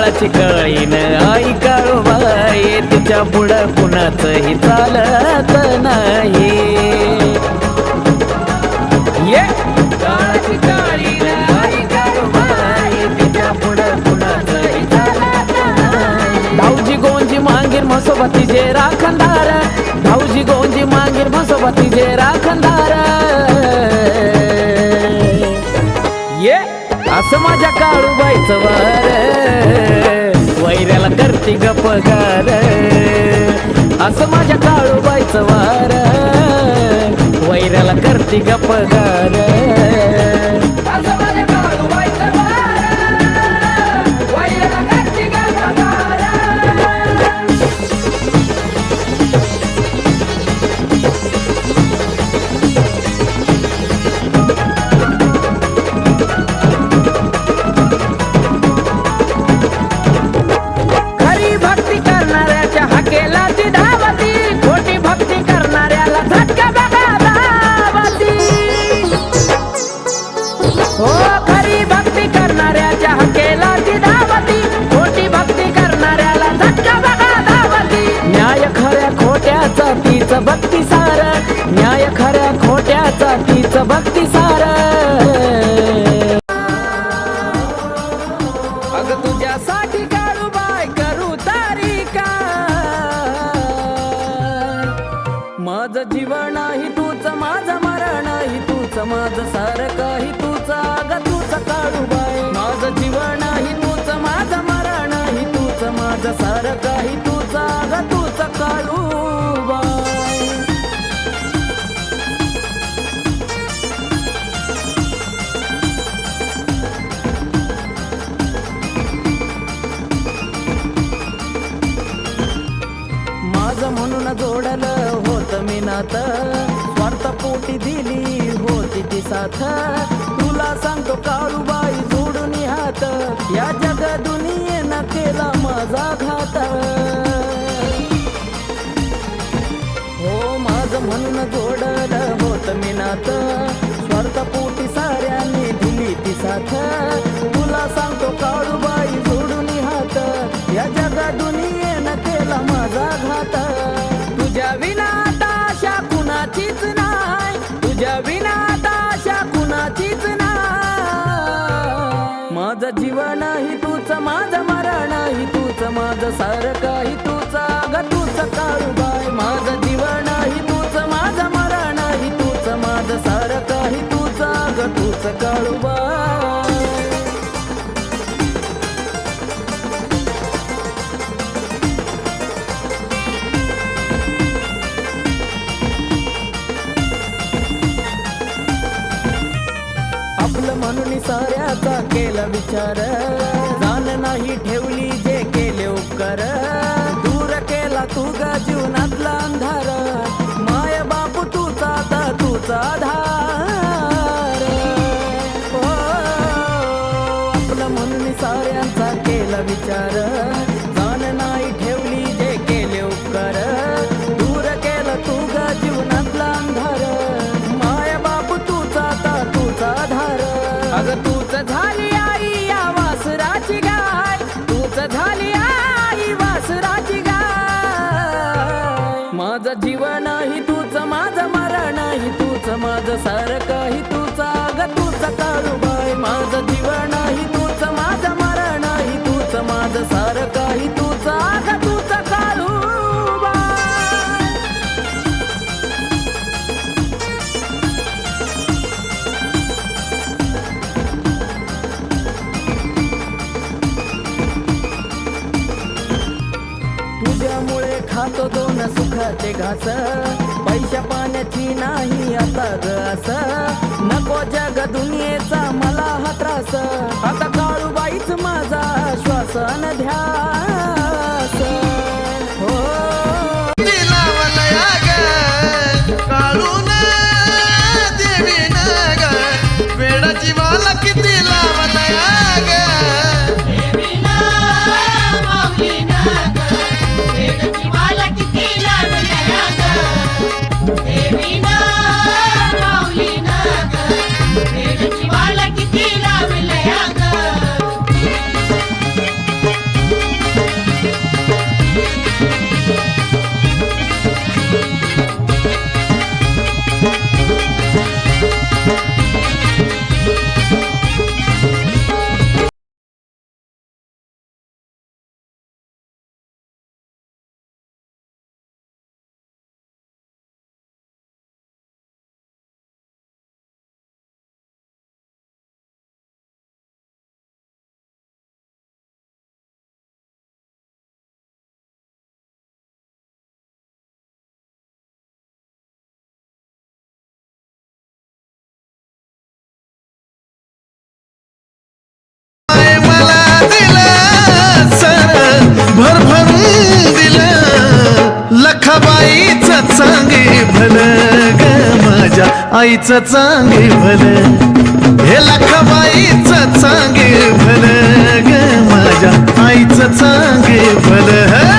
काळाची कळीन आई काळोबाई तिच्या पुढं कुणाचंही चालत नाही. ये. काळाची काळीन आई तिच्या पुढं कुणाचंही चालत नाही. भाऊजी गोंजी मांगीर म्हसोबती जे राखणदार. भाऊजी गोंजी मांगीर म्हसोबती जे राखणदार. असं माझ्या काळूबाईचं वार. वैऱ्याला करती पगार असं माझ्या काळूबाईचं वार. वैऱ्याला करती गपगार पगार भक्ती सार. अग तुझ्यासाठी काढू बाय करू तारिका. माझं जीवन ही तूच माझं मरण ही तूच माझं सार काही तूच. अग तूच काढू बाय. माझं जीवन ही तूच माझं मरण ही तूच माझं सार काही तूच. अग तूच काढू बाय. स्वार्थ दिली होती ती साथ. तुला सांगतो काळूबाई जोडून हात. या जग दुनियेनं केला माझा घात. हो माझं म्हणून जोडलं होत मी नात. स्वार्थ पोटी साऱ्यांनी दिली ती साथ. नाही तूच माझं मरण ही तूच माझं सार काही तूच ग तूच काळूबाई माझं जीवन ही तूच माझं मरण ही तूच माझं सार काही तूच ग तूच काळूबाई साऱ्याचा केला विचार. जाण नाही ठेवली जे केले उपकार. दूर केला तू गा जीवनात. तुझ्यामुळे खातो दोन सुखाचे घास. पैशा पाण्याची नाही आता गस नको जग दुनियेचा मला हा त्रास. आता काळूबाईच माझा श्वासन ध्या लखबाईच चांगे भल. हे लखबाईच चांगे भल ग माझ्या आईच चांगे भल.